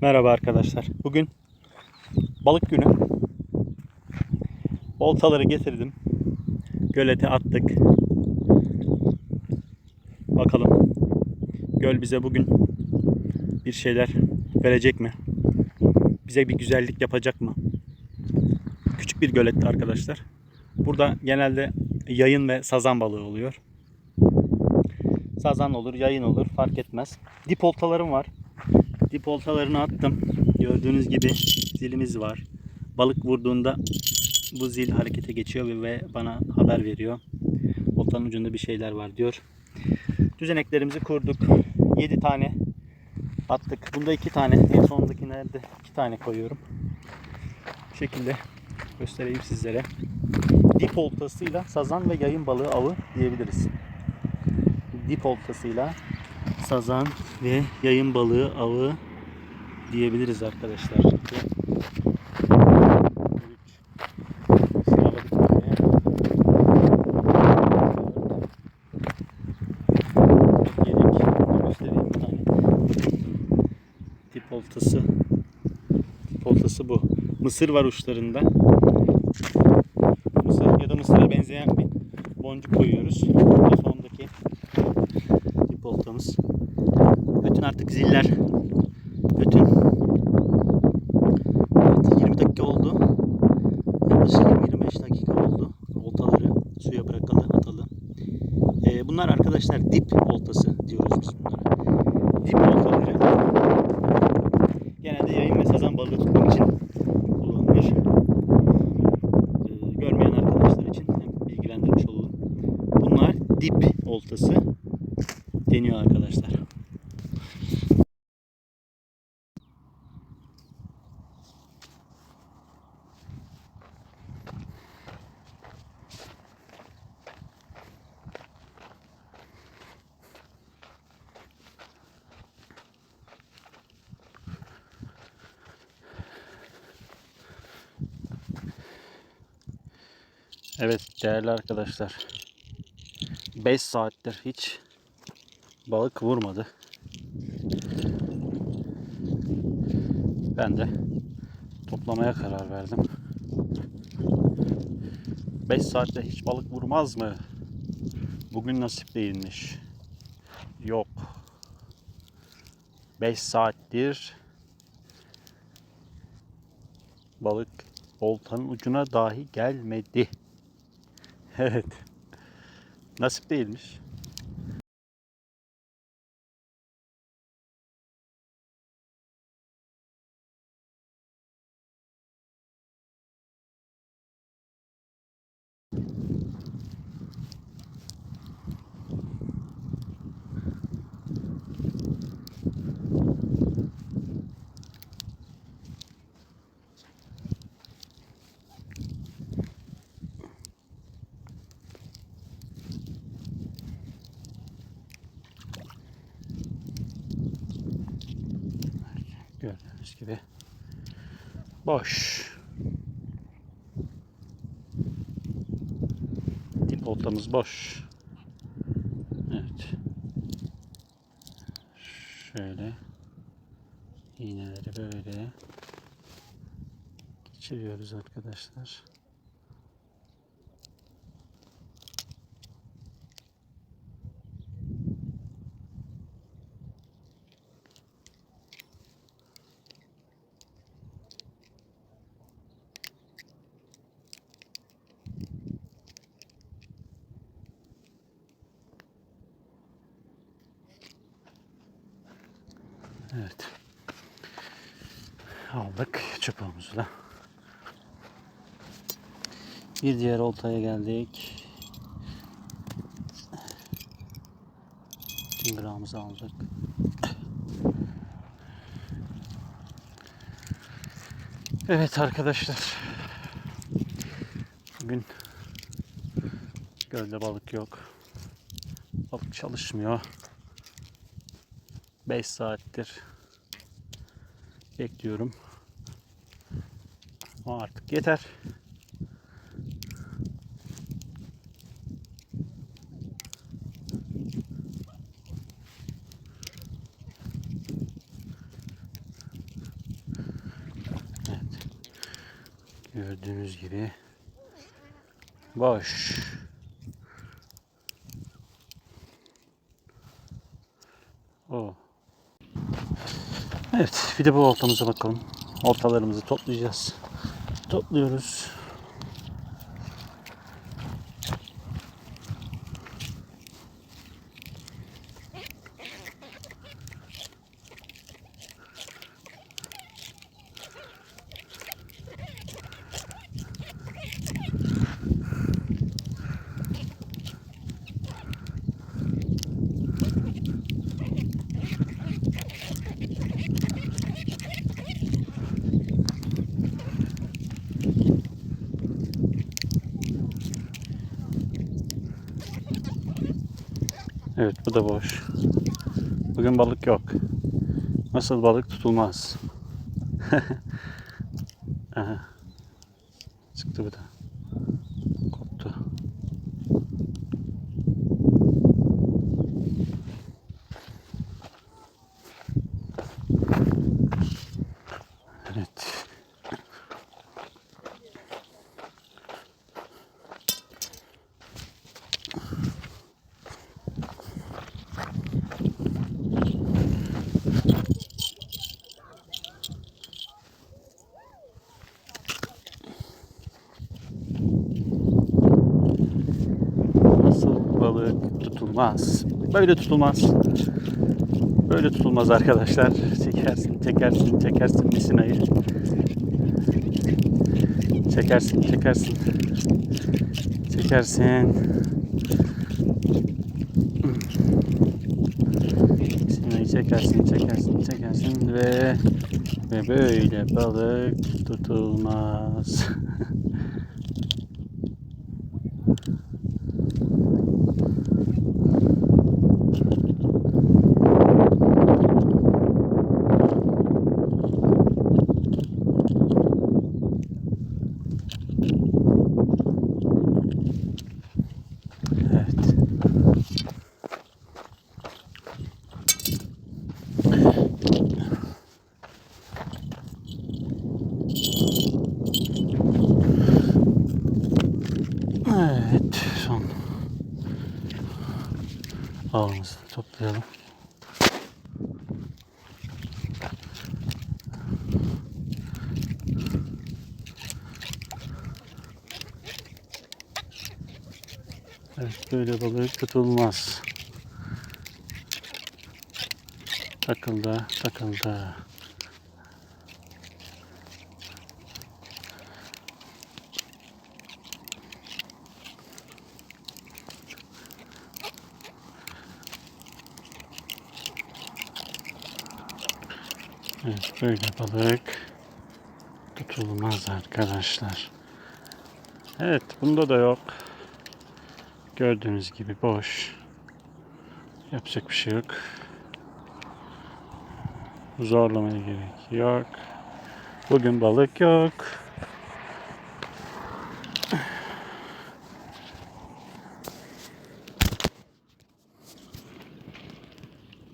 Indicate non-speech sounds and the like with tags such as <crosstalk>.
Merhaba arkadaşlar. Bugün balık günü. Oltaları getirdim. Gölete attık. Bakalım göl bize bugün bir şeyler verecek mi? Bize bir güzellik yapacak mı? Küçük bir göletti arkadaşlar. Burada genelde yayın ve sazan balığı oluyor. Sazan olur, yayın olur fark etmez. Dip oltalarım var. Dip oltalarını attım. Gördüğünüz gibi zilimiz var. Balık vurduğunda bu zil harekete geçiyor ve- bana haber veriyor. Oltanın ucunda bir şeyler var diyor. Düzeneklerimizi kurduk. 7 tane attık. Bunda 2 tane. En sondaki nerede? 2 tane koyuyorum. Bu şekilde göstereyim sizlere. Dip oltasıyla sazan ve yayın balığı avı diyebiliriz. Dip oltasıyla sazan ve yayın balığı avı diyebiliriz arkadaşlar. Dip oltası. Dip oltası bu. Mısır var uçlarında. Mısır ya da mısıra benzeyen bir boncuk koyuyoruz. Sondaki dip oltamız. Artık ziller. Bütün. Evet, 20 dakika oldu. Yaklaşık 25 dakika oldu. Oltaları suya bırakalı, atalı. Ee, bunlar arkadaşlar dip oltası diyoruz biz bunlara. Dip oltaları. Genelde yayın ve sazan balığı tutmak için kullanılır. Ee, görmeyen arkadaşlar için hem bilgilendirmiş olalım. Bunlar dip oltası deniyor arkadaşlar. Evet değerli arkadaşlar. 5 saattir hiç balık vurmadı. Ben de toplamaya karar verdim. 5 saatte hiç balık vurmaz mı? Bugün nasip değilmiş. Yok. 5 saattir balık oltanın ucuna dahi gelmedi. Evet. Nasip değilmiş. Gördüğünüz gibi boş. Dip oltamız boş. Evet. Şöyle iğneleri böyle geçiriyoruz arkadaşlar. Evet. Aldık çubuğumuzu da. Bir diğer oltaya geldik. Tingramızı aldık. Evet arkadaşlar. Bugün gölde balık yok. Balık çalışmıyor. 5 saattir Bekliyorum. O artık yeter. Evet. Gördüğünüz gibi boş. O Evet, bir de bu oltamıza bakalım. Oltalarımızı toplayacağız. Topluyoruz. Evet, bu da boş. Bugün balık yok. Nasıl balık tutulmaz? <laughs> Aha. Çıktı bu da. Koptu. Evet. Nasıl balık tutulmaz? Böyle tutulmaz. Böyle tutulmaz arkadaşlar. Çekersin, çekersin, çekersin misinayı. Çekersin, çekersin. Çekersin. Misinayı çekersin, çekersin, çekersin ve ve böyle balık tutulmaz. Evet. Evet, son ağımızı da toplayalım. Evet, böyle balık tutulmaz. Takıldı, takıldı. Evet, böyle balık tutulmaz arkadaşlar. Evet, bunda da yok. Gördüğünüz gibi boş. Yapacak bir şey yok. Zorlamaya gerek yok. Bugün balık yok.